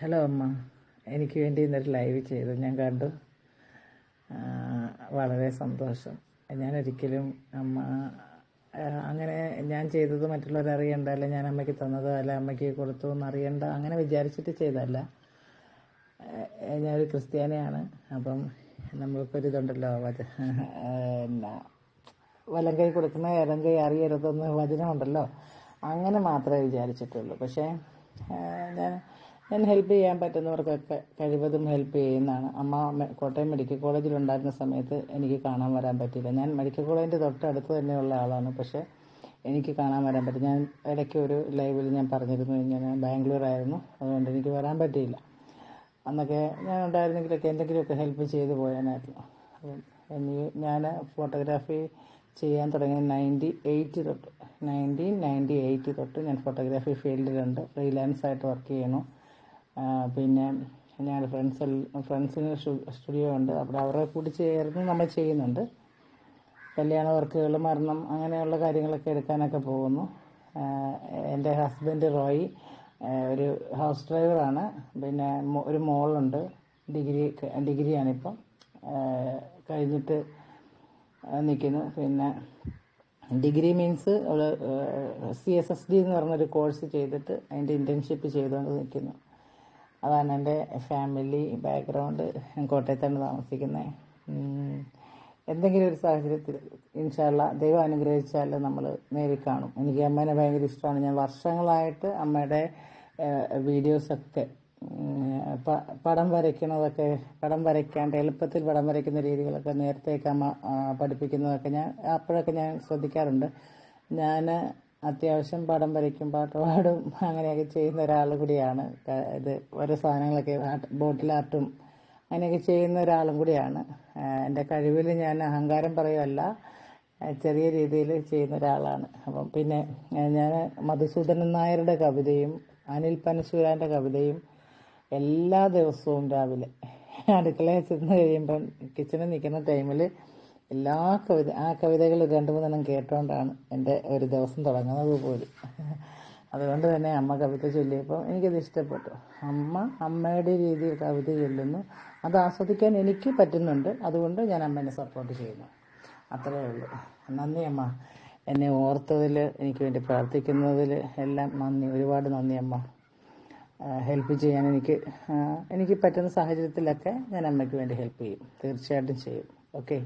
Hello അമ്മ. എനിക്ക് വേണ്ടി ഇന്നൊരു ലൈവ് ചെയ്തു. ഞാൻ കണ്ടു. വളരെ സന്തോഷം. ഞാൻ ഒരിക്കലും അമ്മ അങ്ങനെ ഞാൻ ചെയ്തത് മറ്റുള്ളവർ അറിയണ്ട അല്ല ഞാൻ അമ്മയ്ക്ക് തന്നത് അല്ല അമ്മയ്ക്ക് കൊടുത്തു എന്ന് അറിയണ്ട അങ്ങനെ വിചാരിച്ചിട്ട് ചെയ്തല്ല ഞാനൊരു ക്രിസ്ത്യാനിയാണ്. അപ്പം നമ്മൾക്കൊരു ഇതുണ്ടല്ലോ അത് എന്നാ വലം കൈ കൊടുക്കുന്ന ഇടം കൈ അറിയരുതെന്ന് വചനമുണ്ടല്ലോ. അങ്ങനെ മാത്രമേ വിചാരിച്ചിട്ടുള്ളൂ. പക്ഷേ ഞാൻ ഞാൻ ഹെൽപ്പ് ചെയ്യാൻ പറ്റുന്നവർക്കൊക്കെ കഴിവതും ഹെൽപ്പ് ചെയ്യുന്നതാണ്. അമ്മ കോട്ടയം മെഡിക്കൽ കോളേജിൽ ഉണ്ടായിരുന്ന സമയത്ത് എനിക്ക് കാണാൻ വരാൻ പറ്റിയില്ല. ഞാൻ മെഡിക്കൽ കോളേജിന്റെ തൊട്ടടുത്ത് തന്നെയുള്ള ആളാണ്. പക്ഷേ എനിക്ക് കാണാൻ വരാൻ പറ്റി. ഞാൻ ഇടയ്ക്ക് ഒരു ലൈവിൽ ഞാൻ പറഞ്ഞിരുന്നു ഇങ്ങനെ ബാംഗ്ലൂരായിരുന്നു അതുകൊണ്ട് എനിക്ക് വരാൻ പറ്റിയില്ല. അന്നൊക്കെ ഞാൻ ഉണ്ടായിരുന്നെങ്കിലൊക്കെ എന്തെങ്കിലുമൊക്കെ ഹെൽപ്പ് ചെയ്തു പോയാനായിരുന്നു. അപ്പം എനിക്ക് ഞാൻ ഫോട്ടോഗ്രാഫി ചെയ്യാൻ തുടങ്ങിയ നയന്റി എയ്റ്റ് തൊട്ട്. നയന്റീൻ നയന്റി എയ്റ്റ് തൊട്ട് ഞാൻ ഫോട്ടോഗ്രാഫി ഫീൽഡിലുണ്ട് ഫ്രീലാൻസായിട്ട് വർക്ക് ചെയ്യണു പിന്നെ ഞാൻ ഫ്രണ്ട്സ് ഫ്രണ്ട്സിന് സ്റ്റുഡിയോ ഉണ്ട്. അവിടെ അവരെ കൂടി ചേർന്ന് നമ്മൾ ചെയ്യുന്നുണ്ട്. കല്യാണ വർക്കുകൾ മരണം അങ്ങനെയുള്ള കാര്യങ്ങളൊക്കെ എടുക്കാനൊക്കെ പോകുന്നു. എന്റെ ഹസ്ബൻഡ് റോയി ഒരു ഹൗസ് ഡ്രൈവറാണ് പിന്നെ ഒരു മോളുണ്ട്. ഡിഗ്രി ഡിഗ്രിയാണിപ്പം. കഴിഞ്ഞിട്ട് നിൽക്കുന്നു പിന്നെ degree means C S S D എന്ന് പറഞ്ഞൊരു കോഴ്സ് ചെയ്തിട്ട് അതിന്റെ ഇന്റേൺഷിപ്പ് ചെയ്തുകൊണ്ട് നിൽക്കുന്നു അതാണ് എന്റെ ഫാമിലി ബാക്ക്ഗ്രൗണ്ട് ഞാൻ കോട്ടയത്താണ് താമസിക്കുന്നത് എന്തെങ്കിലും ഒരു സാഹചര്യത്തിൽ ഇൻഷാല്ല ദൈവം അനുഗ്രഹിച്ചാൽ നമ്മൾ നേരിൽ കാണും എനിക്ക് അമ്മേനെ ഭയങ്കര ഇഷ്ടമാണ്. ഞാൻ വർഷങ്ങളായിട്ട് അമ്മയുടെ വീഡിയോസൊക്കെ പടം വരയ്ക്കുന്നതൊക്കെ പടം വരയ്ക്കാണ്ട് എളുപ്പത്തിൽ പടം വരയ്ക്കുന്ന രീതികളൊക്കെ നേരത്തേക്ക് അമ്മ പഠിപ്പിക്കുന്നതൊക്കെ ഞാൻ അപ്പോഴൊക്കെ ഞാൻ ശ്രദ്ധിക്കാറുണ്ട്. ഞാൻ അത്യാവശ്യം പടം വരയ്ക്കും പാട്ട് പാടും അങ്ങനെയൊക്കെ ചെയ്യുന്ന ഒരാൾ കൂടിയാണ്. ഇത് ഓരോ സാധനങ്ങളൊക്കെ ബോട്ടിൽ ആർട്ടും അങ്ങനെയൊക്കെ ചെയ്യുന്ന ഒരാളും കൂടിയാണ്. എന്റെ കഴിവിൽ ഞാൻ അഹങ്കാരം പറയുമല്ല ചെറിയ രീതിയിൽ ചെയ്യുന്ന ഒരാളാണ്. അപ്പം പിന്നെ ഞാൻ മധുസൂദനൻ നായരുടെ കവിതയും അനിൽ പനശൂരാന്റെ കവിതയും എല്ലാ ദിവസവും രാവിലെ അടുക്കളയിൽ ചെന്ന് കഴിയുമ്പം കിച്ചണിൽ നിൽക്കുന്ന ടൈമിൽ എല്ലാ കവിത ആ കവിതകൾ രണ്ട് മൂന്നെണ്ണം കേട്ടുകൊണ്ടാണ് എന്റെ ഒരു ദിവസം തുടങ്ങുന്നത് പോലും. അതുകൊണ്ട് തന്നെ അമ്മ കവിത ചൊല്ലിയപ്പോൾ എനിക്കത് ഇഷ്ടപ്പെട്ടു. അമ്മ അമ്മയുടെ രീതിയിൽ കവിത ചൊല്ലുന്നു. അത് ആസ്വദിക്കാൻ എനിക്ക് പറ്റുന്നുണ്ട്. അതുകൊണ്ട് ഞാൻ അമ്മേനെ സപ്പോർട്ട് ചെയ്യുന്നു. അത്രയേ ഉള്ളൂ. നന്ദി അമ്മ. എന്നെ ഓർത്തതിൽ എനിക്ക് വേണ്ടി പ്രാർത്ഥിക്കുന്നതിൽ എല്ലാം നന്ദി. ഒരുപാട് നന്ദി അമ്മ. ഹെൽപ്പ് ചെയ്യാൻ എനിക്ക് എനിക്ക് പറ്റുന്ന സാഹചര്യത്തിലൊക്കെ ഞാൻ അമ്മയ്ക്ക് വേണ്ടി ഹെൽപ്പ് ചെയ്യും. തീർച്ചയായിട്ടും ചെയ്യും. ഓക്കെ